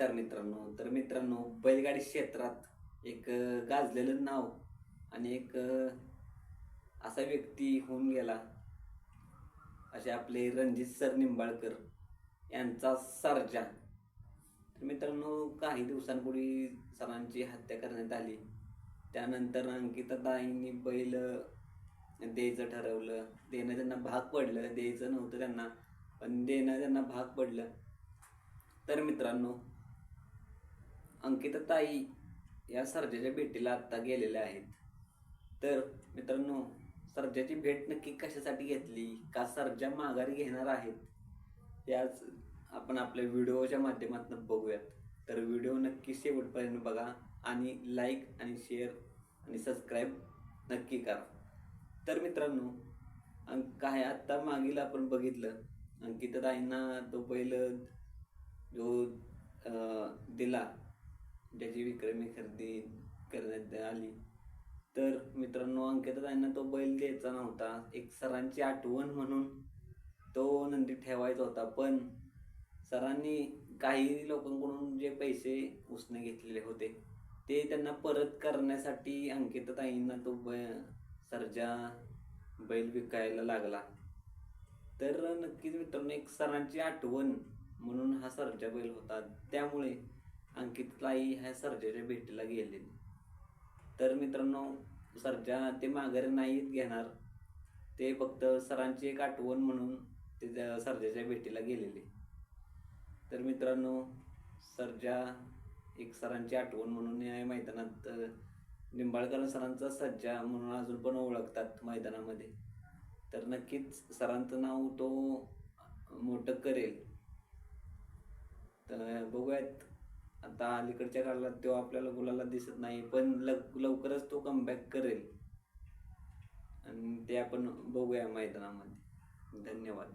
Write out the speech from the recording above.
नमस्कार मित्रांनो. तर मित्रांनो बैलगाडी क्षेत्रात एक गाजलेलं नाव आणि एक असा व्यक्ती होऊन गेला. असे आपले रणजित सर निंबाळकर यांचा सर्जा. तर मित्रांनो काही दिवसांपूर्वी सरांची हत्या करण्यात आली. त्यानंतर अंकिताताईंनी बैल द्यायचं ठरवलं. देणं त्यांना भाग पडलं. द्यायचं नव्हतं त्यांना पण देणं त्यांना भाग पडलं. तर मित्रांनो अंकिताताई या सर्जाच्या भेटीला आत्ता गेलेल्या आहेत. तर मित्रांनो सर्जाची भेट नक्की कशासाठी घेतली? का सर्जा माघारी घेणार आहेत? याच आपण आपल्या व्हिडिओच्या माध्यमातून बघूयात. तर व्हिडिओ नक्की शेवटपर्यंत बघा आणि लाईक आणि शेअर आणि सबस्क्राईब नक्की करा. तर मित्रांनो अं, काय आत्ता मागील आपण बघितलं अंकिताताईंना तो पहिलं जो दिला ज्याची विक्रमी खरेदी करण्यात आली. तर मित्रांनो अंकिताताईंना तो बैल द्यायचा नव्हता. एक सरांची आठवण म्हणून तो नंदी ठेवायचा होता. पण सरांनी काही लोकांकडून जे पैसे उसने घेतलेले होते ते त्यांना परत करण्यासाठी अंकिताताईंना तो बै सरजा बैल विकायला लागला. तर नक्कीच मित्रांनो एक सरांची आठवण म्हणून हा सरजा बैल होता. त्यामुळे अंकितलाई ह्या सर्जाच्या भेटीला गेले तर मित्रांनो सर्जा ते माघारी नाहीत घेणार. ते फक्त सरांची एक आठवण म्हणून ते सर्जाच्या भेटीला गेलेले. तर मित्रांनो सर्जा एक सरांची आठवण म्हणून या मैदानात निंबाळकर सरांचा सज्जा म्हणून अजून पण ओळखतात मैदानामध्ये. तर नक्कीच सरांचं नाव तो मोठं करेल. तर बघूयात. आता अलीकडच्या काळात तो आपल्याला गुलाला दिसत नाही पण लव लवकरच तो कमबॅक करेल. आणि ते आपण बघूया मैदानामध्ये. धन्यवाद.